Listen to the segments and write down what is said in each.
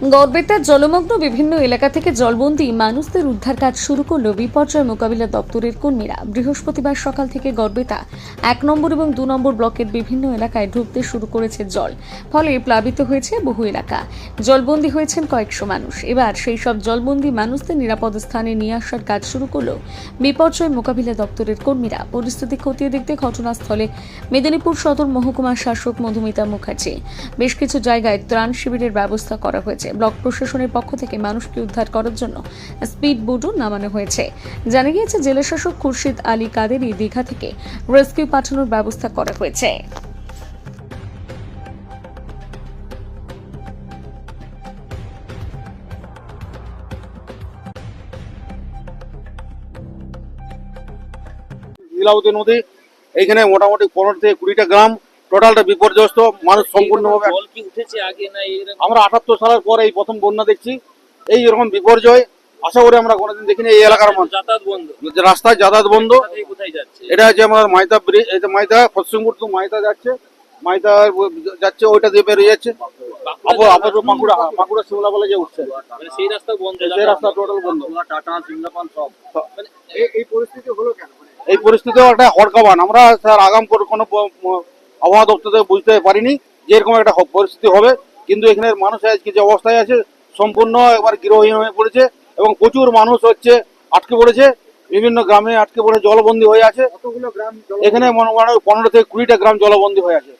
গড়বেতার জলমগ্ন বিভিন্ন এলাকা থেকে জলবন্দী মানুষদের উদ্ধার কাজ শুরু করল বিপর্যয় মোকাবিলা দপ্তরের কর্মীরা। বৃহস্পতিবার সকাল থেকে গড়বেতা এক নম্বর এবং দু নম্বর ব্লকের বিভিন্ন এলাকায় ঢুকতে শুরু করেছে জল, ফলে প্লাবিত হয়েছে বহু এলাকা। জলবন্দী হয়েছেন কয়েকশো মানুষ। এবার সেই সব জলবন্দী মানুষদের নিরাপদ স্থানে নিয়ে আসার কাজ শুরু করল বিপর্যয় মোকাবিলা দপ্তরের কর্মীরা। পরিস্থিতি খতিয়ে দেখতে ঘটনাস্থলে মেদিনীপুর সদর মহকুমার শাসক মধুমিতা মুখার্জি। বেশ কিছু জায়গায় ত্রাণ শিবিরের ব্যবস্থা করা হয়েছে। ব্লক প্রশাসনের পক্ষ থেকে মানুষকে উদ্ধার করার জন্য স্পিড বোটও নামানো হয়েছে। জানা গিয়েছে, জেলা শাসক খুরশিদ আলী কাদেরই দীঘা থেকে রেস্কিউ পাঠানোর ব্যবস্থা করা হয়েছে। লীলাবতী নদী, এইখানে মোটামুটি পনেরো থেকে কুড়িটা গ্রাম টোটালটা বিপর্যস্ত মানুষ সম্পূর্ণভাবে জল উঠেছে আগে না এরকম আমরা আটাত্তর সালের পর এই প্রথম বন্যা দেখছি। এই এরকম বিপর্যয় আশা করি আমরা কোনোদিন দেখিনি এই এলাকার মানুষ। যাতায়াত বন্ধ। যে রাস্তায় যাতায়াত বন্ধ। কোথা কোথায় যাচ্ছে? এটা হচ্ছে আমাদের মাইতা ব্রিজ এই যে মাইতা পশ্চিমপুর টু মাইতা যাচ্ছে। মাইতা যাচ্ছে ওইটা দিয়ে বেরিয়ে যাচ্ছে। বাঁকুড়া শিমলা বলে যে উঠছে। মানে সেই রাস্তা বন্ধ সেই রাস্তা টোটাল বন্ধ। টাটা সিঙ্গাপান সব। মানে এই পরিস্থিতি হলো কেন? এই পরিস্থিতিও একটা হড়কাবান। আমরা স্যার আগাম করে কোনো আবহাওয়া দপ্তর থেকে বুঝতে পারিনি যে এরকম একটা পরিস্থিতি হবে। কিন্তু এখানের মানুষ আজকে যে অবস্থায় আছে সম্পূর্ণ একবার গৃহহীন হয়ে পড়েছে এবং প্রচুর মানুষ হচ্ছে আটকে পড়েছে। বিভিন্ন গ্রামে আটকে পড়ে জলবন্দী হয়ে আছে। এখানে মনে পনেরো থেকে কুড়িটা গ্রাম জলবন্দী হয়ে আছে।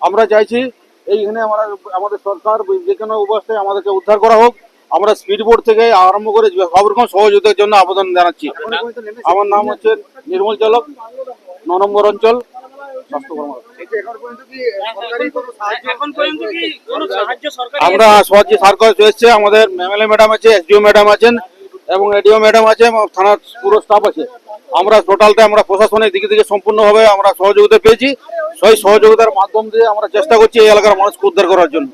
আমরা চাইছি এইখানে আমরা আমাদের সরকার যে কোনো অবস্থায় আমাদেরকে উদ্ধার করা হোক। আমরা স্পিড বোর্ড থেকে আরম্ভ করে সব রকম সহযোগিতার জন্য আবেদন জানাচ্ছি? আমার নাম হচ্ছে নির্মল চালক ন নম্বর অঞ্চল। স্বাস্থ্য কর্মকর্তা। এই যে এখনও পর্যন্ত কি সরকারি কোনো সাহায্য এখন পর্যন্ত কি কোনো সাহায্য সরকারি আমরা সহজে সার্কাস এসছে আমাদের এমএলএ ম্যাডাম আছে এসডিও ম্যাডাম আছেন এবং এডিও ম্যাডাম আছে এবং থানার পুরো স্টাফ আছে। আমরা টোটালটা আমরা প্রশাসনের দিকে থেকে সম্পূর্ণভাবে আমরা সহযোগিতা পেয়েছি। সেই সহযোগিতার মাধ্যম দিয়ে আমরা চেষ্টা করছি এই এলাকার মানুষকে উদ্ধার করার জন্য।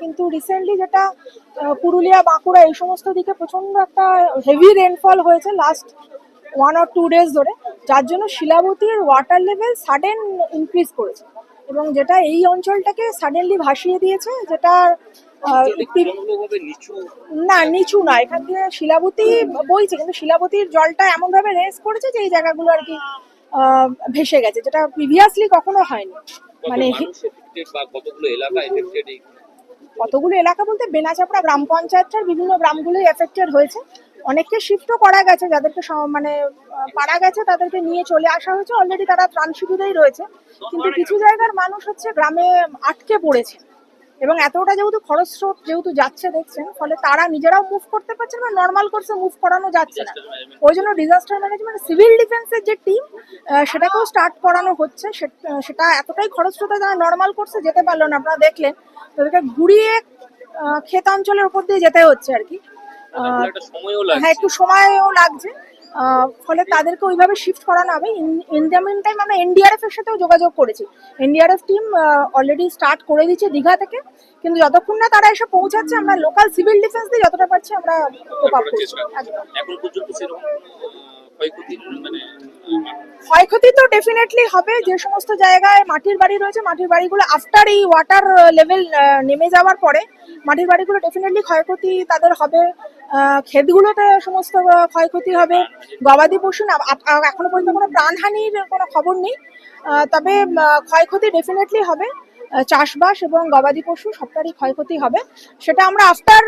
কিন্তু রিসেন্টলি যেটা পুরুলিয়া বাঁকুড়া এই সমস্ত দিকে প্রচণ্ড একটা হেভি রেনফল হয়েছে last one or two days ধরে। যার জন্য শিলাবতীর ওয়াটার লেভেল সাডেন ইনক্রিজ করেছে। এবং যেটা এই অঞ্চলটাকে সাডেনলি ভাসিয়ে দিয়েছে যেটা না নিচু না। এখান দিয়ে শিলাবতী বইছে কিন্তু শিলাবতীর জলটা এমন ভাবে রেস করেছে যে এই জায়গাগুলো আর কি ভেসে গেছে যেটা প্রিভিয়াসলি কখনো হয়নি। মানে এলাকা কতগুলো এলাকা বলতে বেনাচাপড়া গ্রাম পঞ্চায়েতটার বিভিন্ন গ্রামগুলোই এফেক্টেড হয়েছে। অনেককে শিফটও করা গেছে যাদেরকে মানে পারা গেছে তাদেরকে নিয়ে চলে আসা হয়েছে। অলরেডি তারা ত্রাণ শিবিরেই রয়েছে। কিন্তু কিছু জায়গার মানুষ হচ্ছে গ্রামে আটকে পড়েছে। এবং এতটা যেহেতু খরচ স্রোত যেহেতু যাচ্ছে দেখছেন ফলে তারা নিজেরাও মুভ করতে পারছে না নর্মাল কোর্সে মুভ করানো যাচ্ছে না। ওই জন্য ডিজাস্টার ম্যানেজমেন্ট সিভিল ডিফেন্সের যে টিম সেটাকেও স্টার্ট করানো হচ্ছে। সেটা এতটাই খরস্রোতা যারা নর্মাল কোর্সে যেতে পারল না। আপনারা দেখলেন তাদেরকে ঘুরিয়ে ক্ষেত অঞ্চলের উপর দিয়ে যেতে হচ্ছে আর কি। হ্যাঁ একটু সময়ও লাগছে। ফলে তাদেরকে ওইভাবে শিফট করানো হবে। ইন দ্য মিন টাইম আমরা এনডিআরএফ এর সাথেও যোগাযোগ করেছি। এনডিআরএফ টিম অলরেডি স্টার্ট করে দিচ্ছে দীঘা থেকে। কিন্তু যতক্ষণ না তারা এসে পৌঁছাচ্ছে আমরা লোকাল সিভিল ডিফেন্স দিয়ে যতটা পারছি আমরা কোপ আপ করছি। এখন পর্যন্ত সেরকম মানে ক্ষয়ক্ষতি তো ডেফিনেটলি হবে। যে সমস্ত জায়গায় মাটির বাড়ি রয়েছে মাটির বাড়িগুলো আফটার এই ওয়াটার লেভেল নেমে যাওয়ার পরে মাটির বাড়িগুলো ডেফিনেটলি ক্ষয়ক্ষতি তাদের হবে। ক্ষেতগুলোতে সমস্ত ক্ষয়ক্ষতি হবে। গবাদি পশু না এখনও পর্যন্ত কোনো প্রাণহানির কোনো খবর নেই। তবে ক্ষয়ক্ষতি ডেফিনেটলি হবে। চাষবাস এবং গবাদি পশু সবটারই ক্ষয়ক্ষতি হবে। সেটা আমরা আফটার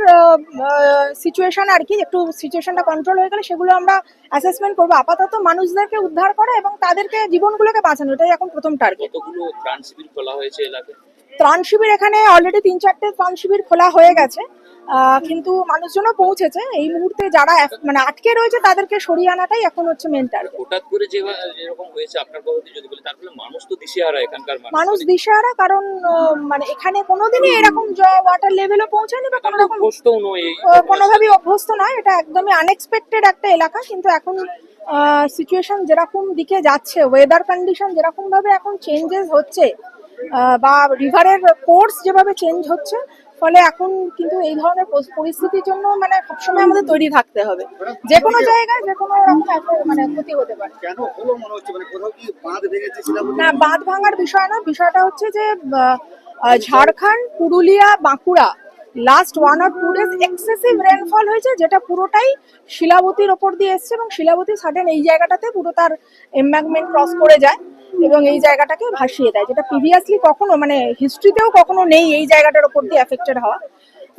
সিচুয়েশন আর কি একটু সিচুয়েশনটা কন্ট্রোল হয়ে গেলে সেগুলো আমরা অ্যাসেসমেন্ট করব। আপাতত মানুষদেরকে উদ্ধার করা এবং তাদেরকে জীবনগুলোকে বাঁচানো এটাই এখন প্রথম টার্গেট ত্রাণ শিবির খোলা হয়েছে এলাকায়? ত্রাণ শিবির এখানে অলরেডি তিন চারটে ত্রাণ শিবির খোলা হয়ে গেছে। কিন্তু মানুষজনও পৌঁছেছে। এই মুহূর্তে যারা মানে আটকে রয়েছে তাদেরকে সরিয়ে আনাটাই এখন হচ্ছে মেন টার্গেট হঠাৎ করে যে যেরকম হয়েছে আপনার পদ্ধতি যদি বলি তার ফলে মানুষ তো দিশেহারা এখানকার মানুষ। মানুষ মানে দিশাহারা কারণ মানে এখানে কোনোদিনই এরকম ওয়াটার লেভেলও পৌঁছায়নি বা কোনো রকম অভ্যস্তও নয় কোনোভাবেই অভ্যস্ত নয়। এটা একদমই আনএক্সপেক্টেড একটা এলাকা কিন্তু এখন সিচুয়েশন যেরকম দিকে যাচ্ছে ওয়েদার কন্ডিশন যেরকম ভাবে এখন চেঞ্জেস হচ্ছে বা রিভারের কোর্স যেভাবে চেঞ্জ হচ্ছে ফলে এখন কিন্তু এই ধরনের পরিস্থিতির জন্য মানে সবসময় আমাদের তৈরি থাকতে হবে। যে কোনো জায়গায় যে কোনো রকম মানে ক্ষতি হতে পারে। মনে না বাঁধ ভাঙার বিষয় না। বিষয়টা হচ্ছে যে Jharkhand Purulia Bankura last one or two days excessive rainfall হয়েছে যেটা পুরোটাই শিলাবতীর ওপর দিয়ে এসছে এবং শিলাবতী সাডেন এই জায়গাটাতে পুরো তার এম্বাগমেন্ট ক্রস করে যায়। এবং এই জায়গাটাকে ভাসিয়ে দেয়, যেটা প্রিভিয়াসলি কখনো মানে হিস্ট্রিতেও কখনো নেই এই জায়গাটার ওপর দিয়ে এফেক্টেড হওয়া।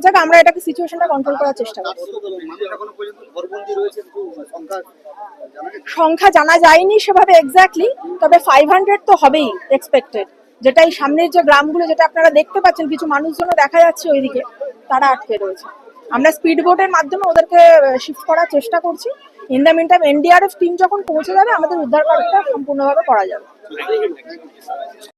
যাক, আমরা এটাকে সিচুয়েশনটা কন্ট্রোল করার চেষ্টা করছি সংখ্যা জানা যায়নি সেভাবে এক্স্যাক্টলি তবে ফাইভ হান্ড্রেড তো হবেই এক্সপেক্টেড যেটা এই সামনের যে গ্রামগুলো, যেটা আপনারা দেখতে পাচ্ছেন, কিছু মানুষজনও দেখা যাচ্ছে ওইদিকে, তারা আটকে রয়েছে। আমরা স্পিড বোটের মাধ্যমে ওদেরকে শিফট করার চেষ্টা করছি। In the meantime NDRF team যখন পৌঁছে যাবে, আমাদের উদ্ধার কাজটা সম্পূর্ণভাবে করা যাবে। Thank you.